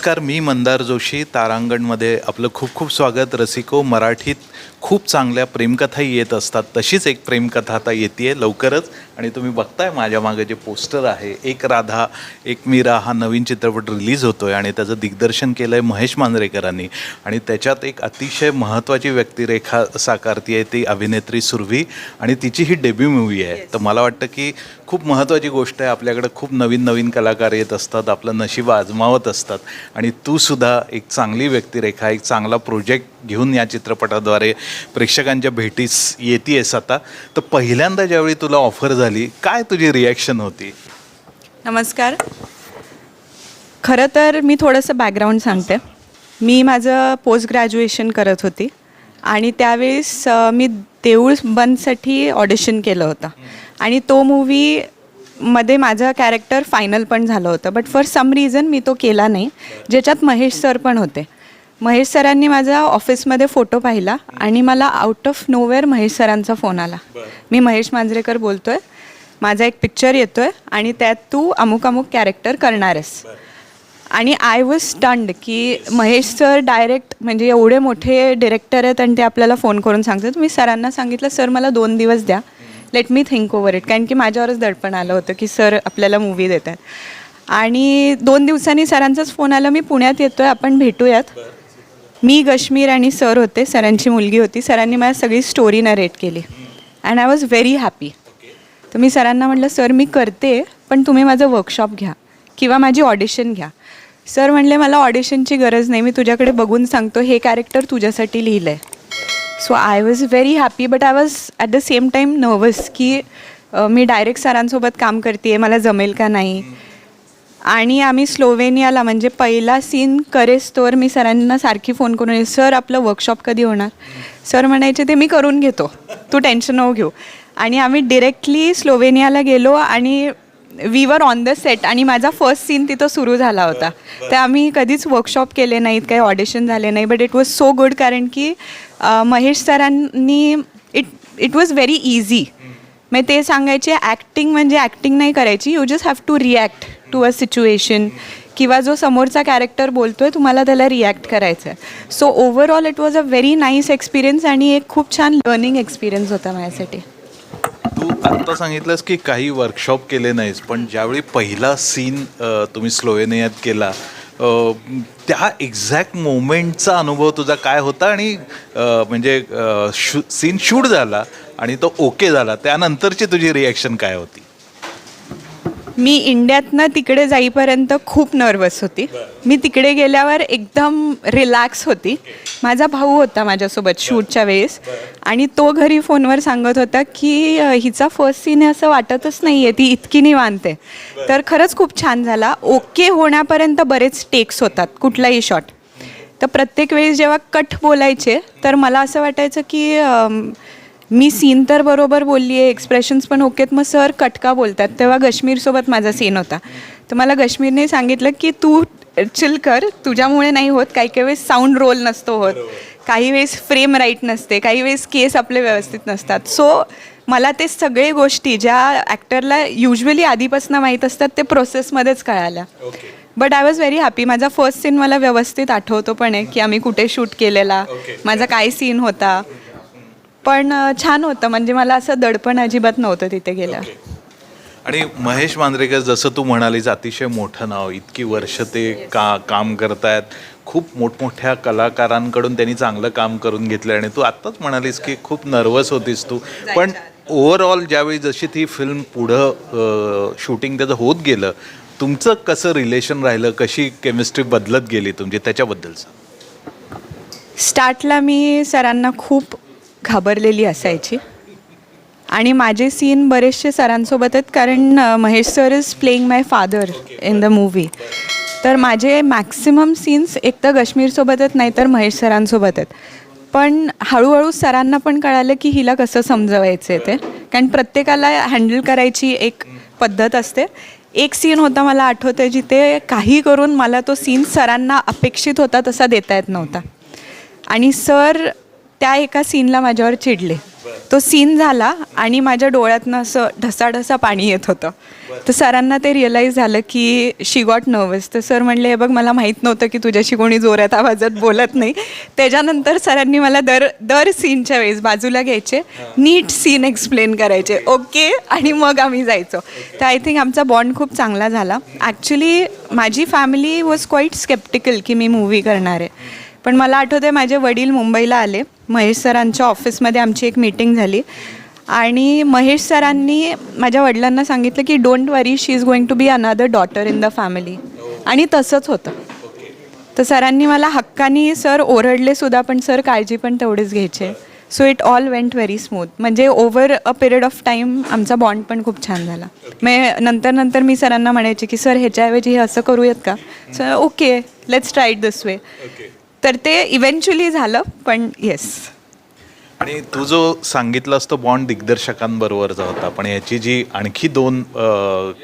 नमस्कार मी मंदार जोशी तारांगणमध्ये आपलं खूप खूप स्वागत. रसिको मराठीत खूप चांगल्या प्रेमकथाही येत असतात. तशीच एक प्रेमकथा आता येते लवकरच. आणि तुम्ही बघताय माझ्या मागे जे पोस्टर आहे एक राधा एक मीरा हा नवीन चित्रपट रिलीज होतो आहे आणि त्याचं दिग्दर्शन केलं आहे महेश मांजरेकरांनी. आणि त्याच्यात एक अतिशय महत्त्वाची व्यक्तिरेखा साकारती आहे ती अभिनेत्री सुरभी आणि तिची ही डेब्यू मूवी आहे. तर मला वाटतं की खूप महत्त्वाची गोष्ट आहे. आपल्याकडे खूप नवीन नवीन कलाकार येत असतात. आपलं नशीब आजमावत असतात. आणि तू सुद्धा एक चांगली व्यक्तिरेखा एक चांगला प्रोजेक्ट घेऊन या चित्रपटाद्वारे प्रेक्षकांच्या भेटीस येतेस आता. तर पहिल्यांदा ज्यावेळी तुला ऑफर झाली काय तुझी रिॲक्शन होती? नमस्कार. खरं तर मी थोडंसं बॅकग्राऊंड सांगते. मी माझं पोस्ट ग्रॅज्युएशन करत होती आणि त्यावेळेस मी देऊळ बंदसाठी ऑडिशन केलं होतं. आणि तो मूवी मध्ये माझं कॅरेक्टर फायनल पण झालं होतं. बट फॉर सम रिझन मी तो केला नाही. ज्याच्यात महेश सर पण होते. महेश सरांनी माझा ऑफिसमध्ये फोटो पाहिला आणि मला आउट ऑफ नोवेअर महेश सरांचा फोन आला. मी महेश मांजरेकर बोलतोय. माझा एक पिक्चर येतोय आणि त्यात तू अमुक अमुक कॅरेक्टर करणार आहेस आणि आय वॉज स्टंड की महेश सर डायरेक्ट म्हणजे एवढे मोठे डिरेक्टर आहेत आणि ते आपल्याला फोन करून सांगतात. मी सरांना सांगितलं सर मला दोन दिवस द्या. Let me think over it कारण की माझ्यावरच दडपण आलं होतं की सर आपल्याला मूवी देतात. आणि दोन दिवसांनी सरांचाच फोन आला मी पुण्यात येतोय आपण भेटूयात. मी कश्मीर आणि सर होते सरांची मुलगी होती. सरांनी मला सगळी स्टोरी नरेट केली. And I was very happy तर मी सरांना म्हटलं सर मी करते पण तुम्ही माझं वर्कशॉप घ्या किंवा माझी ऑडिशन घ्या. सर म्हणले मला ऑडिशनची गरज नाही मी तुझ्याकडे बघून सांगतो हे कॅरेक्टर तुझ्यासाठी लिहिलं आहे so I was very happy but I was at the same time nervous की अ, मी डायरेक्ट सरांसोबत काम करते मला जमेल का नाही? आणि आम्ही स्लोवेनियाला म्हणजे पहिला सीन करेस करेस्तोवर मी सरांना सारखी फोन करून सर आपलं वर्कशॉप कधी होणार? सर म्हणायचे ते मी करून घेतो. तू टेन्शन नको घेऊ. आणि आम्ही डिरेक्टली स्लोवेनियाला गेलो आणि we were on the set आणि माझा फर्स्ट सीन तिथं सुरू झाला होता. तर आम्ही कधीच वर्कशॉप केले नाहीत काही ऑडिशन झाले नाही but it was so good कारण की अ, महेश सरांनी it it was very easy मग ते सांगायचे ॲक्टिंग म्हणजे ॲक्टिंग नाही करायची you just have to react to a situation किंवा जो समोरचा कॅरेक्टर बोलतोय तुम्हाला त्याला रिॲक्ट करायचं आहे so overall it was a very nice experience आणि एक खूप छान लर्निंग एक्सपिरियन्स होता माझ्यासाठी. तू आत्ता सांगितलंस की काही वर्कशॉप केले नाहीस पण ज्यावेळी पहिला सीन तुम्ही स्लोवेनियात केला त्या एक्झॅक्ट मोमेंटचा अनुभव तुझा काय होता आणि म्हणजे शू सीन शूट झाला आणि तो ओके झाला त्यानंतरची तुझी रिॲक्शन काय होती? मी इंडियातनं तिकडे जाईपर्यंत खूप नर्वस होती. मी तिकडे गेल्यावर एकदम रिलॅक्स होती. माझा भाऊ होता माझ्यासोबत शूटच्या वेळेस. आणि तो घरी फोनवर सांगत होता की हिचा फर्स्ट सीन आहे असं वाटतच नाही आहे ती इतकी निवांते तर खरंच खूप छान झाला. ओके होण्यापर्यंत बरेच टेक्स होतात कुठलाही शॉट तर प्रत्येक वेळेस जेव्हा कट बोलायचे तर मला असं वाटायचं की मी सीन तर बरोबर बोलली आहे एक्सप्रेशन्स पण ओकेत मग सर कटका बोलतात. तेव्हा गश्मीरसोबत माझा सीन होता. तर मला गश्मीरने सांगितलं की तू चिल कर तुझ्यामुळे नाही होत. काही काही वेळेस साऊंड रोल नसतो होत. काही वेळेस फ्रेम राईट नसते. काही वेळेस केस आपले व्यवस्थित नसतात. सो मला ते सगळे गोष्टी ज्या ॲक्टरला युजली आधीपासून माहीत असतात ते प्रोसेसमध्येच कळाल्या. But I was very happy माझा फर्स्ट सीन मला व्यवस्थित आठवतो पण आहे की आम्ही कुठे शूट केलेला. माझा काय सीन होता. पण छान होतं. म्हणजे मला असं दडपण अजिबात नव्हतं तिथे गेलं. आणि महेश मांजरेकर जसं तू म्हणालीस अतिशय मोठं नाव. इतकी वर्ष ते का काम करतायत. खूप मोठमोठ्या कलाकारांकडून त्यांनी चांगलं काम करून घेतलं आणि तू आत्ताच म्हणालीस की खूप नर्वस होतीस तू. पण ओव्हरऑल ज्यावेळी जशी ती फिल्म पुढं शूटिंग त्याचं होत गेलं तुमचं कसं रिलेशन राहिलं? कशी केमिस्ट्री बदलत गेली तुमची? त्याच्याबद्दल सांग. स्टार्टला मी सरांना खूप घाबरलेली असायची. आणि माझे सीन बरेचसे सरांसोबत आहेत कारण Mahesh sir is playing my father in the movie तर माझे मॅक्सिमम सीन्स एक तर कश्मीरसोबतच नाही तर महेश सरांसोबत आहेत पण हळूहळू सरांना पण कळालं की हिला कसं समजवायचं आहे ते. कारण प्रत्येकाला हँडल करायची एक पद्धत असते. एक सीन होता मला आठवतं जिथे काही करून मला तो सीन सरांना अपेक्षित होता तसा देता येत नव्हता. आणि सर त्या एका सीनला माझ्यावर चिडले. तो सीन झाला आणि माझ्या डोळ्यातनं असं ढसाढसा पाणी येत होतं. तर सरांना ते रिअलाईज झालं की शी गॉट नर्वस तर सर म्हणले हे बघ मला माहीत नव्हतं की तुझ्याशी कोणी जोरात आवाजात बोलत नाही. त्याच्यानंतर सरांनी मला दर दर सीनच्या वेळेस बाजूला घ्यायचे नीट सीन एक्सप्लेन करायचे. ओके आणि मग आम्ही जायचो. तर आय थिंक आमचा बॉन्ड खूप चांगला झाला. ॲक्च्युली माझी फॅमिली वॉज क्वाईट स्केप्टिकल की मी मूवी करणार आहे. पण मला आठवते माझे वडील मुंबईला आले. महेश सरांच्या ऑफिसमध्ये आमची एक मीटिंग झाली. आणि महेश सरांनी माझ्या वडिलांना सांगितलं की don't worry she is going to be another daughter in the family आणि तसंच होतं. तर सरांनी मला हक्कानी सर ओरडले सुद्धा पण सर काळजी पण तेवढेच घ्यायचे. So it all went very smooth म्हणजे over a period of time आमचा बॉन्ड पण खूप छान झाला. मग नंतर नंतर मी सरांना म्हणायचे की सर ह्याच्याऐवजी हे असं करूयात का? Sir okay let's try it this way तर ते इव्हेंच्युअली झालं पण येस आणि तू जो सांगितलास तो बॉन्ड दिग्दर्शकांबरोबरचा होता पण याची जी आणखी दोन अ,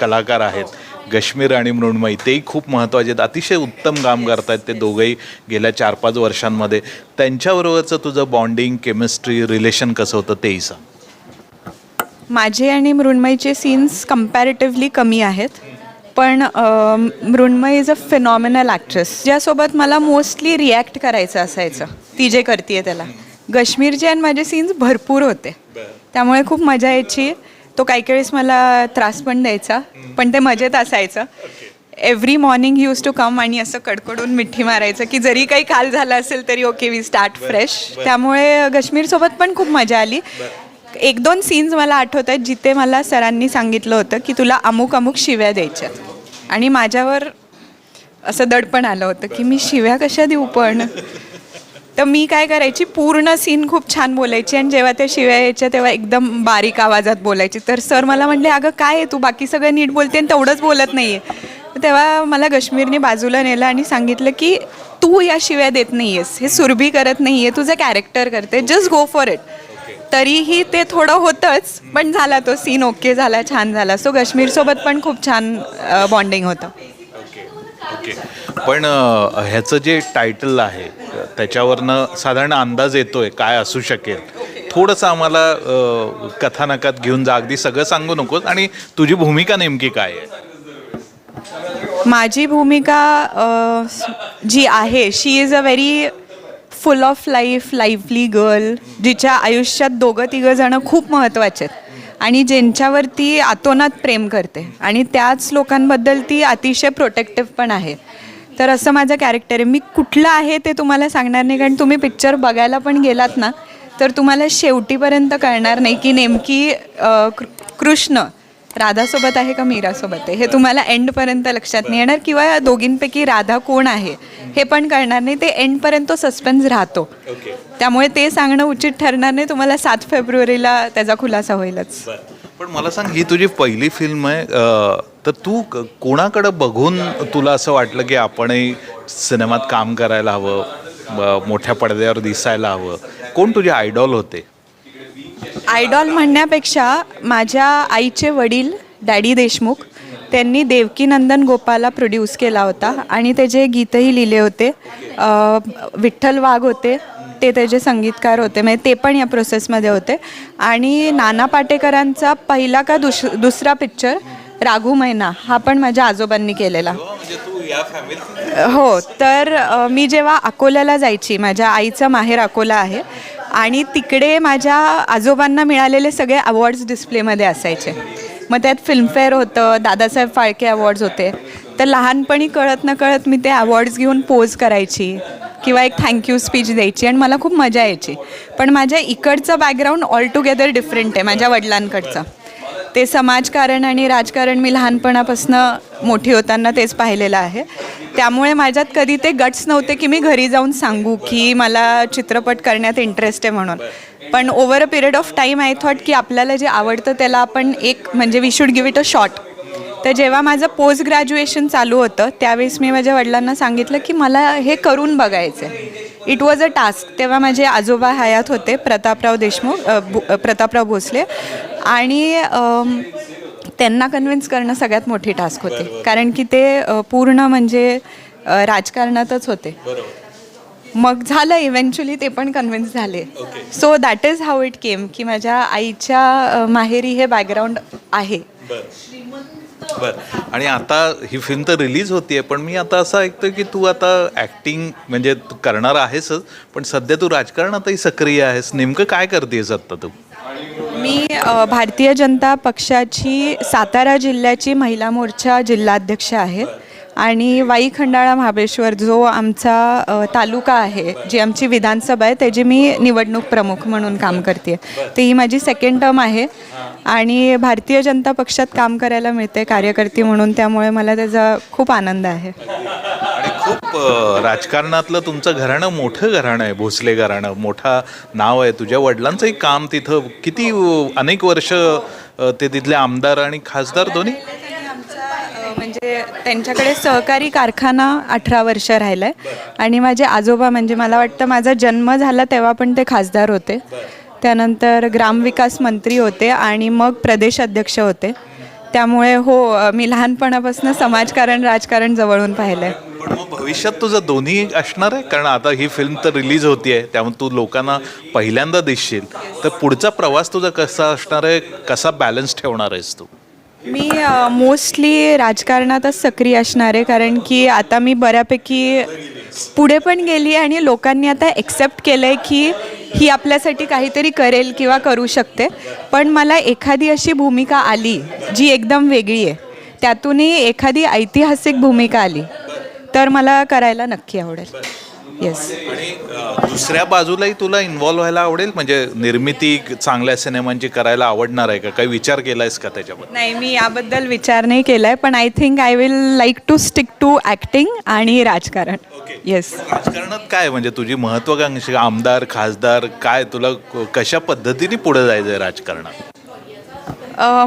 कलाकार आहेत गश्मीर आणि मृण्मयी तेही खूप महत्त्वाचे आहेत. अतिशय उत्तम काम करतायत ते दोघंही गेल्या चार पाच वर्षांमध्ये. त्यांच्याबरोबरचं तुझं बॉन्डिंग केमिस्ट्री रिलेशन कसं होतं तेही सांग. माझे आणि मृण्मयीचे सीन्स कम्पॅरेटिव्हली कमी आहेत. पण Mrunmayi is a phenomenal actress ज्यासोबत मला मोस्टली रिॲक्ट करायचं असायचं. ती जे करते त्याला. गश्मीरचे आणि माझे सीन्स भरपूर होते. त्यामुळे खूप मजा यायची. तो काही काही वेळेस मला त्रास पण द्यायचा. पण ते मजेत असायचं. Every morning use to come आणि असं कडकडून मिठी मारायचं की जरी काही काल झालं असेल तरी ओके वी स्टार्ट फ्रेश त्यामुळे गश्मीरसोबत पण खूप मजा आली. एक दोन सीन्स मला आठवत आहेत जिथे मला सरांनी सांगितलं होतं की तुला अमुक अमुक शिव्या द्यायच्या आणि माझ्यावर असं दडपण आलं होतं की मी शिव्या कशा देऊ पण? तर मी काय करायची? पूर्ण सीन खूप छान बोलायची आणि जेव्हा त्या शिव्या यायच्या तेव्हा एकदम बारीक आवाजात बोलायची. तर सर मला म्हणले अगं काय आहे तू? बाकी सगळं नीट बोलते आणि तेवढंच बोलत नाही आहे तेव्हा मला कश्मीरने बाजूला नेलं आणि सांगितलं की तू या शिव्या देत नाही आहेस हे सुरभी करत नाही आहे तुझं कॅरेक्टर करते. जस्ट गो फॉर इट तरीही ते थोडं होतंच पण झाला तो सीन ओके झाला छान झाला. सो काश्मीरसोबत पण खूप छान बॉन्डिंग होतं. ओके पण अ, ह्याचं जे टायटल आहे त्याच्यावरनं साधारण अंदाज येतोय काय असू शकेल. थोडंसं आम्हाला अ, कथानकात घेऊन जा. अगदी सगळं सांगू नकोस. आणि तुझी भूमिका नेमकी काय आहे? माझी भूमिका अ, जी आहे she is a very full of life lively girl जिच्या आयुष्यात दोघं तिघं जणं खूप महत्त्वाचे आहेत. आणि ज्यांच्यावर ती आतोनात प्रेम करते. आणि त्याच लोकांबद्दल ती अतिशय प्रोटेक्टिव्ह पण आहे. तर असं माझं कॅरेक्टर आहे. मी कुठलं आहे ते तुम्हाला सांगणार नाही कारण तुम्ही पिक्चर बघायला पण गेलात ना तर तुम्हाला शेवटीपर्यंत कळणार नाही की नेमकी कृ- कृष्ण राधासोबत आहे का मीरासोबत आहे? हे तुम्हाला एंडपर्यंत लक्षात नाही येणार किंवा या दोघींपैकी राधा कोण आहे? हे पण कळणार नाही. ते एंडपर्यंत तो सस्पेन्स राहतो. त्यामुळे ते सांगणं उचित ठरणार नाही. तुम्हाला सात फेब्रुवारीला त्याचा खुलासा होईलच. पण मला सांग ही तुझी पहिली फिल्म आहे तर तू कोणाकडं बघून तुला असं वाटलं की आपणही सिनेमात काम करायला हवं मोठ्या पडद्यावर दिसायला हवं? कोण तुझे आयडॉल होते? आयडॉल म्हणण्यापेक्षा माझ्या आईचे वडील डॅडी देशमुख त्यांनी देवकीनंदन गोपाला प्रोड्यूस केला होता आणि त्याचे गीतही लिहिले होते विठ्ठल वाघ होते ते त्याचे संगीतकार होते म्हणजे ते पण या प्रोसेसमध्ये होते. आणि नाना पाटेकरांचा पहिला का दुस दुसरा पिक्चर राघू मैना हा पण माझ्या आजोबांनी केलेला. हो तर अ, मी जेव्हा अकोल्याला जायची माझ्या आईचं माहेर अकोला आहे आणि तिकडे माझ्या आजोबांना मिळालेले सगळे अवॉर्ड्स डिस्प्लेमध्ये असायचे. मग त्यात फिल्मफेअर होतं दादासाहेब फाळके अवॉर्ड्स होते. तर लहानपणी कळत न कळत मी ते अवॉर्ड्स घेऊन पोज करायची किंवा एक थँक्यू स्पीच द्यायची आणि मला खूप मजा यायची. पण माझ्या इकडचं बॅकग्राऊंड ऑल टुगेदर डिफरंट आहे माझ्या वडिलांकडचं. ते समाजकारण आणि राजकारण मी लहानपणापासून मोठी होताना तेच पाहिलेलं आहे. त्यामुळे माझ्यात कधी ते गट्स नव्हते की मी घरी जाऊन सांगू की मला चित्रपट करण्यात इंटरेस्ट आहे म्हणून. पण over a period of time I thought की आपल्याला जे आवडतं त्याला आपण एक म्हणजे we should give it a shot तर जेव्हा माझं पोस्ट ग्रॅज्युएशन चालू होतं त्यावेळेस मी माझ्या वडिलांना सांगितलं की मला हे करून बघायचं आहे इट वॉज अ टास्क तेव्हा माझे आजोबा हयात होते प्रतापराव देशमुख प्रतापराव भोसले. आणि त्यांना कन्व्हिन्स करणं सगळ्यात मोठी टास्क होती. कारण की ते पूर्ण म्हणजे राजकारणातच होते. मग झालं इव्हेंच्युअली ते पण कन्व्हिन्स झाले. So that is how it came की माझ्या आईच्या माहेरी हे बॅकग्राऊंड आहे. बर. आणि आता ही फिल्म तर रिलीज होतीये पण मी आता असं ऐकतोय की तू आता ऍक्टिंग म्हणजे तू करणार आहेसच पण सध्या तू राजकारणातही सक्रिय आहेस. नेमकं काय करतेस आता तू? मी अ, भारतीय जनता पक्षाची सातारा जिल्ह्याची महिला मोर्चा जिल्हाध्यक्ष आहे. आणि वाई खंडाळा महाबळेश्वर जो आमचा तालुका आहे जी आमची विधानसभा आहे त्याची मी निवडणूक प्रमुख म्हणून काम करते ते ही माझी सेकंड टर्म आहे आणि भारतीय जनता पक्षात काम करायला मिळते कार्यकर्ती म्हणून त्यामुळे मला त्याचा खूप आनंद आहे. खूप राजकारणातलं तुमचं घराणं मोठं घराणं आहे भोसले घराणं. मोठा नाव आहे तुझ्या वडिलांचंही काम तिथं. किती अनेक वर्ष ते तिथले आमदार आणि खासदार दोन्ही त्यांच्याकडे सहकारी कारखाना अठरा वर्ष राहिलाय. आणि माझे आजोबा म्हणजे मला वाटतं माझा जन्म झाला तेव्हा पण ते खासदार होते. त्यानंतर ग्रामविकास मंत्री होते आणि मग प्रदेश अध्यक्ष होते. त्यामुळे हो मी लहानपणापासून समाजकारण राजकारण जवळून पाहिलं आहे पण मग भविष्यात तुझं दोन्ही असणार आहे? कारण आता ही फिल्म तर रिलीज होतीये त्यामुळे तू लोकांना पहिल्यांदा दिसशील. तर पुढचा प्रवास तुझा कसा असणार आहे? कसा बॅलन्स ठेवणार आहेस तू? मी मोस्टली राजकारणातच सक्रिय असणार आहे कारण की आता मी बऱ्यापैकी पुढे पण गेली आणि लोकांनी आता एक्सेप्ट केलं आहे की ही आपल्यासाठी काहीतरी करेल किंवा करू शकते. पण मला एखादी अशी भूमिका आली जी एकदम वेगळी आहे. त्यातूनही एखादी ऐतिहासिक भूमिका आली. तर मला करायला नक्की आवडेल. येस आणि दुसऱ्या बाजूलाही तुला इन्व्हॉल्व्ह व्हायला आवडेल? म्हणजे निर्मिती चांगल्या सिनेमांची करायला आवडणार आहे का? काही विचार केलायस का त्याच्याबद्दल नाही मी याबद्दल विचार नाही केला आहे पण I think I will like to stick to acting आणि राजकारण. येस राजकारणात काय? म्हणजे तुझी महत्वाकांक्षी आमदार खासदार काय? तुला कशा पद्धतीने पुढे जायचं आहे राजकारणात?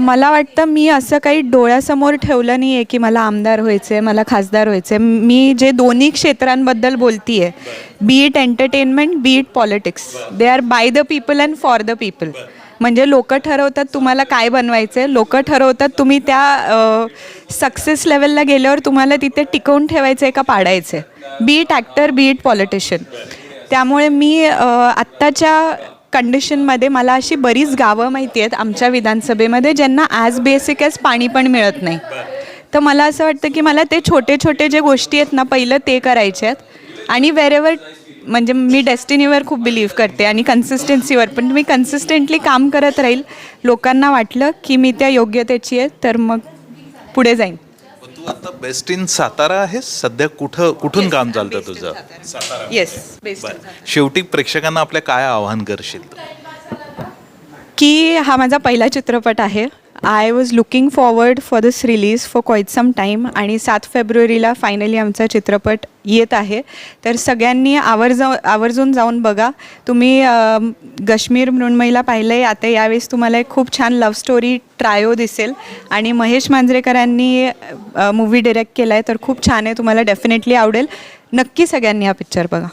मला वाटतं मी असं काही डोळ्यासमोर ठेवलं नाही आहे की मला आमदार व्हायचं आहे मला खासदार व्हायचं आहे मी जे दोन्ही क्षेत्रांबद्दल बोलती आहे be it entertainment be it politics they are by the people and for the people म्हणजे लोक ठरवतात तुम्हाला काय बनवायचं आहे लोक ठरवतात तुम्ही त्या सक्सेस लेवलला गेल्यावर तुम्हाला तिथे टिकवून ठेवायचं आहे का पाडायचं आहे be it actor be it politician त्यामुळे मी आत्ताच्या कंडिशनमध्ये मला अशी बरीच गावं माहिती आहेत आमच्या विधानसभेमध्ये ज्यांना ॲज बेसिक ॲज पाणी पण मिळत नाही. तर मला असं वाटतं की मला ते छोटे छोटे जे गोष्टी आहेत ना पहिलं ते करायचे आहेत. आणि वेरेवर म्हणजे मी डेस्टिनीवर खूप बिलीव्ह करते आणि कन्सिस्टन्सीवर पण मी कन्सिस्टंटली काम करत राहील लोकांना वाटलं की मी त्या योग्यतेची आहे तर मग पुढे जाईन. तू आता बेस्ट इन सातारा आहेस सध्या कुठं कुठून काम चालतं तुझं? येस बेस्ट बरं. शेवटी प्रेक्षकांना आपल्या काय आवाहन करशील? की हा माझा पहिला चित्रपट आहे. I was looking forward for this release for quite some time आणि सात फेब्रुवारीला फायनली आमचा चित्रपट येत आहे. तर सगळ्यांनी आवर्जा आवर्जून जाऊन बघा. तुम्ही कश्मीर मृण्मयीला पाहिलं आहे आता यावेळेस तुम्हाला एक खूप छान लव्ह स्टोरी ट्रायो दिसेल. आणि महेश मांजरेकरांनी मूवी डिरेक्ट केला आहे तर खूप छान आहे. तुम्हाला डेफिनेटली आवडेल. नक्की सगळ्यांनी हा पिक्चर बघा.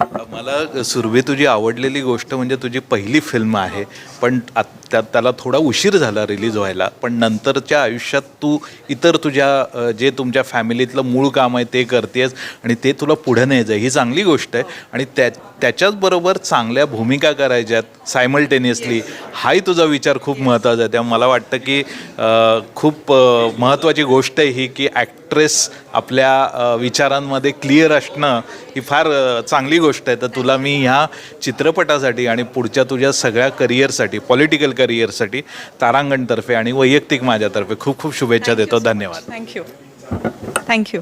मला सुरभी तुझी आवडलेली गोष्ट म्हणजे तुझी पहिली फिल्म आहे. पण त्या त्याला थोडा उशीर झाला रिलीज व्हायला. पण नंतरच्या आयुष्यात तू इतर तुझ्या जे तुमच्या फॅमिलीतलं मूळ काम आहे ते करतेस आणि ते तुला पुढं न्यायचं आहे ही चांगली गोष्ट आहे. आणि त्या त्याच्याचबरोबर चांगल्या भूमिका करायच्यात सायमल्टेनियसली हाही तुझा विचार खूप महत्त्वाचा आहे. त्यामुळे मला वाटतं की खूप महत्त्वाची गोष्ट आहे ही की ॲक्ट ॲक्ट्रेस आपल्या विचारांमध्ये क्लिअर असणं ही फार चांगली गोष्ट आहे. तर तुला मी ह्या चित्रपटासाठी आणि पुढच्या तुझ्या सगळ्या करिअरसाठी पॉलिटिकल करिअरसाठी तारांगणतर्फे आणि वैयक्तिक माझ्यातर्फे खूप खूप शुभेच्छा देतो. धन्यवाद. Thank you thank you